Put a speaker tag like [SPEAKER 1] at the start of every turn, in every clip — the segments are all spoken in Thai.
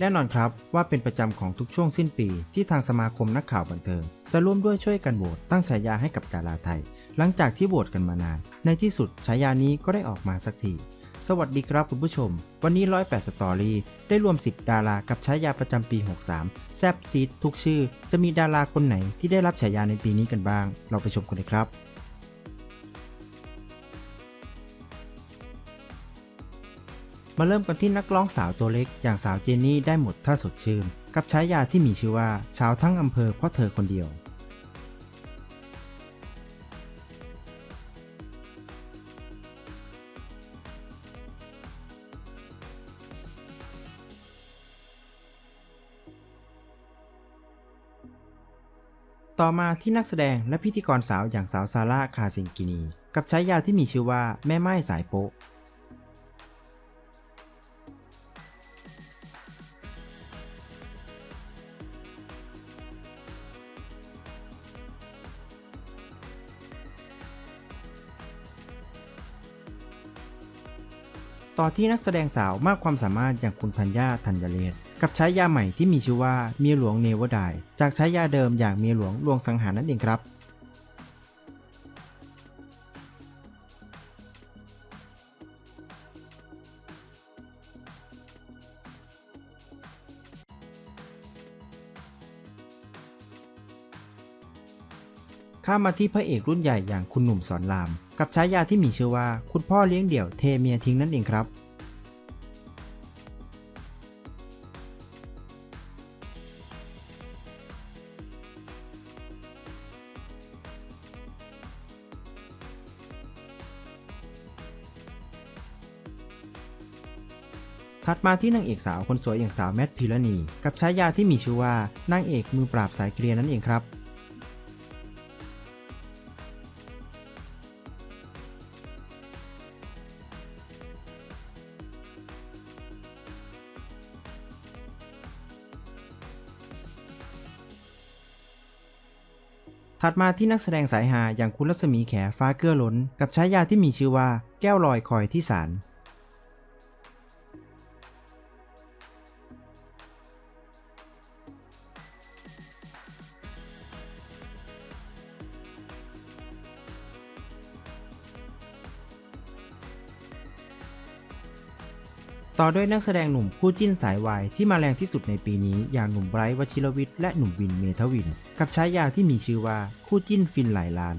[SPEAKER 1] แน่นอนครับว่าเป็นประจำของทุกช่วงสิ้นปี ที่ทางสมาคมนักข่าวบันเทิง จะร่วมด้วยช่วยกันโหวตตั้งฉายาให้กับดาราไทย หลังจากที่โหวตกันมานาน ในที่สุดฉายานี้ก็ได้ออกมาสักทีสวัสดีครับคุณผู้ชม วันนี้ 108 สตอรี่ได้รวม 10 ดารากับฉายาประจำปี 63 แซบซีดทุกชื่อ จะมีดาราคนไหนที่ได้รับฉายาในปีนี้กันบ้าง เราไปชมกันเลยครับ มาเริ่มกันที่นักร้องสาวตัวเล็กอย่างสาวเจนนี่ได้หมดถ้าสดชื่น กับฉายาที่มีชื่อว่าชาวทั้งอำเภอเพราะเธอคนเดียว ต่อมาที่นักแสดงและพิธีกรสาวอย่างสาวซาร่าคาซิงกินี กับฉายาที่มีชื่อว่าแม่ไม้สายโป๊ะ ต่อที่นักแสดงสาวมากความสามารถอย่างคุณธัญญาธัญเรศกับใช้ยาใหม่ที่มีชื่อว่าเมียหลวงเนวดาย จากใช้ยาเดิมอย่างเมียหลวงลวงสังหารนั่นเองครับ ข้ามาที่พระเอกรุ่นใหญ่อย่างคุณหนุ่มสอนราม กับฉายาที่มีชื่อว่า คุณพ่อเลี้ยงเดี่ยวเทเมียทิ้งนั่นเองครับถัดมาที่นางเอกสาวคนสวยอย่างสาวแมทพิรณี กับฉายาที่มีชื่อว่านางเอกมือปราบสายเกลียร์นั่นเองครับ ถัดมาที่นักแสดงสายหาอย่างคุณรัศมีแขฟ้าเกื้อล้น กับฉายาที่มีชื่อว่าแก้วลอยคอยที่ศาล ต่อด้วยนักแสดงหนุ่มคู่จิ้นสายวายที่มาแรงที่สุดในปีนี้ อย่างหนุ่มไบรท์วชิรวิทย์และหนุ่มวินเมทวิน กับฉายาที่มีชื่อว่าคู่จิ้นฟินหลายล้าน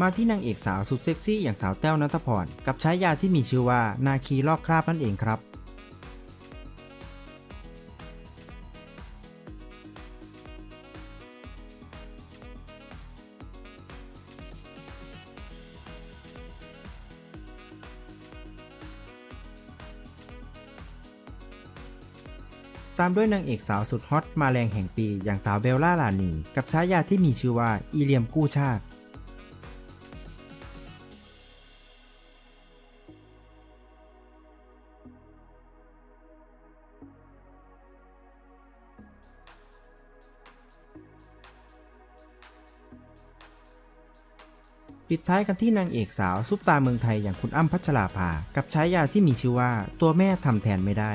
[SPEAKER 1] มาที่นางเอกสาวสุดเซ็กซี่อย่างสาวแต้วนัทพร กับฉายาที่มีชื่อว่านาคีลอกคราบนั่นเองครับ ตามด้วยนางเอกสาวสุดฮอตมาแรงแห่งปีอย่างสาวเบลล่าลานีกับฉายาที่มีชื่อว่าอีเลียมกู้ชาติปิดท้ายกันที่นางเอกสาวซุปตาเมืองไทยอย่างคุณอ้ำพัชราภา กับฉายาที่มีชื่อว่าตัวแม่ทำแทนไม่ได้